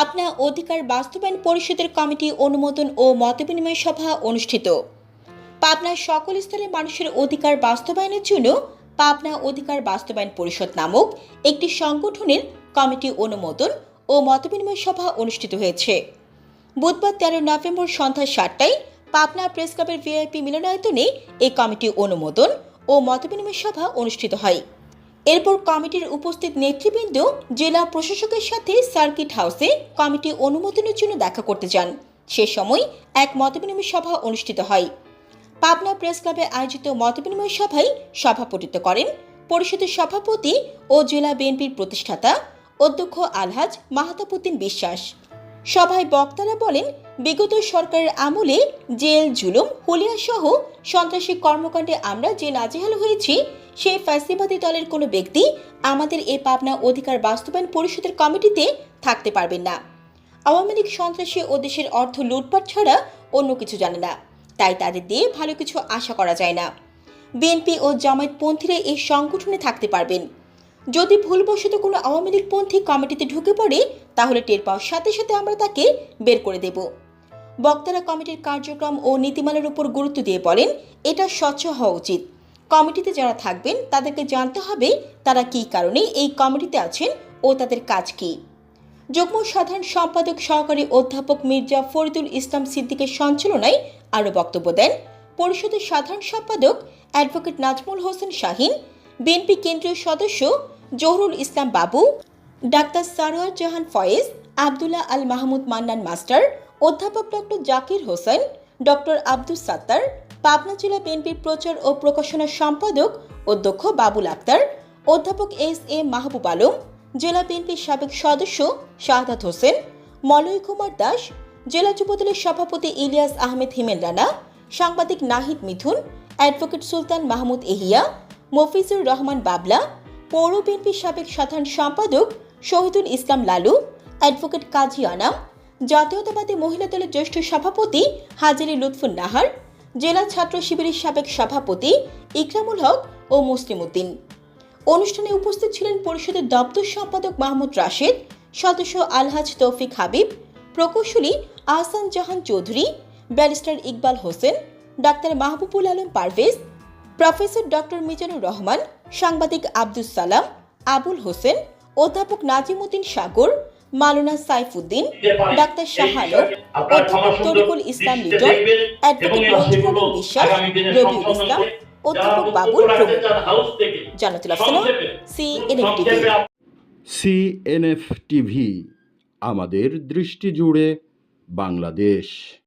পাবনা অধিকার বাস্তবায়ন পরিষদের কমিটি, অনুমোদন ও মতবিনিময় সভা অনুষ্ঠিত। পাবনার সকল স্তরের মানুষের অধিকার বাস্তবায়নের জন্য পাবনা অধিকার বাস্তবায়ন পরিষদ নামক একটি সংগঠনের কমিটি অনুমোদন ও মতবিনিময় সভা অনুষ্ঠিত হয়েছে। বুধবার তেরো নভেম্বর সন্ধ্যা সাতটায় পাবনা প্রেস ক্লাবের ভিআইপি মিলনায়তনে এই কমিটি অনুমোদন ও মতবিনিময় সভা অনুষ্ঠিত হয়। এরপর কমিটির উপস্থিত নেতৃবৃন্দ জেলা প্রশাসকের সাথে সার্কিট হাউসে কমিটি অনুমোদনের জন্য দেখা করতে যান। সে সময় এক মতবিনিময় সভা অনুষ্ঠিত হয়। পাবনা প্রেস ক্লাবে আয়োজিত মতবিনিময় সভায় সভাপতিত্ব করেন পরিষদের সভাপতি ও জেলা বিএনপির প্রতিষ্ঠাতা অধ্যক্ষ আলহাজ মাহাতাবুদ্দিন বিশ্বাস। সভায় বক্তারা বলেন, বিগত সরকারের আমলে জেল, জুলুম, হুলিয়া সহ সন্ত্রাসী কর্মকাণ্ডে আমরা যে নাজেহাল হয়েছি, সেই ফ্যাসিবাদী দলের কোনো ব্যক্তি আমাদের এ পাবনা অধিকার বাস্তবায়ন পরিষদের কমিটিতে থাকতে পারবেন না। আওয়ামী লীগ সন্ত্রাসী ও দেশের অর্থ লুটপাট ছাড়া অন্য কিছু জানে না। তাই তাদের দিয়ে ভালো কিছু আশা করা যায় না। বিএনপি ও জামায়াতপন্থীরা এই সংগঠনে থাকতে পারবেন। যদি ভুলবশত কোনো আওয়ামী লীগপন্থী কমিটিতে ঢুকে পড়ে, তাহলে টের পাওয়ার সাথে সাথে আমরা তাকে বের করে দেব। বক্তারা কমিটির কার্যক্রম ও নীতিমালার উপর গুরুত্ব দিয়ে বলেন, এটা স্বচ্ছ হওয়া উচিত। কমিটিতে যারা থাকবেন, তাদেরকে জানতে হবে তারা কী কারণে এই কমিটিতে আছেন ও তাদের কাজ কী। যুগ্ম সাধারণ সম্পাদক সহকারী অধ্যাপক মির্জা ফরিদুল ইসলাম সিদ্দিকের সঞ্চালনায় আরও বক্তব্য দেন। পরিষদের সাধারণ সম্পাদক অ্যাডভোকেট নাজমুল হোসেন শাহিন বিএনপি কেন্দ্রীয় সদস্য জহরুল ইসলাম বাবু, ডাক্তার সারোয়ার জাহান ফয়েজ, আবদুল্লাহ আল মাহমুদ মান্নান মাস্টার, অধ্যাপক ডক্টর জাকির হোসেন, ডক্টর আব্দুস সাত্তার, পাবনা জেলা বিএনপির প্রচার ও প্রকাশনা সম্পাদক অধ্যক্ষ বাবুল আক্তার, অধ্যাপক এস এ মাহবুব আলম, জেলা বিএনপির সাবেক সদস্য শাহাদাত হোসেন, মলয় কুমার দাস, জেলা যুবদলের সভাপতি ইলিয়াস আহমেদ হিমেল রানা, সাংবাদিক নাহিদ মিথুন, অ্যাডভোকেট সুলতান মাহমুদ এহিয়া মফিজুর রহমান বাবলা, পৌর বিএনপির সাবেক সাধারণ সম্পাদক শহীদুল ইসলাম লালু, অ্যাডভোকেট কাজী আনাম, জাতীয়তাবাদী মহিলা দলের জ্যেষ্ঠ সভাপতি হাজিরি লুৎফুন নাহার, জেলা ছাত্র শিবিরের সাবেক সভাপতি ইকরামুল হক ও মুসলিম উদ্দিন। অনুষ্ঠানে উপস্থিত ছিলেন পরিষদের দপ্তর সম্পাদক মাহমুদ রাশেদ, সদস্য আলহাজ তৌফিক হাবিব, প্রকৌশলী Ahsan Jahan Chowdhury, barrister Iqbal Hossain, doctor Mahbubul Alam Parvez professor doctor Mizanur Rahman, সাংবাদিক আব্দুস সালাম, আবুল হোসেন, অধ্যাপক নাজিমুদ্দিন সাগর মালুনা সাইফুদ্দিন, ডাক্তার শাহ অধ্যাপক তরিকুল ইসলাম লিটন, অ্যাডভোকেট মঞ্জুর আলম বিশ্বাস, রবিউল ইসলাম, অধ্যাপক বাবুল প্রমুখ। Jannatul Afsana C TV CNF TV আমাদের দৃষ্টি জুড়ে বাংলাদেশ।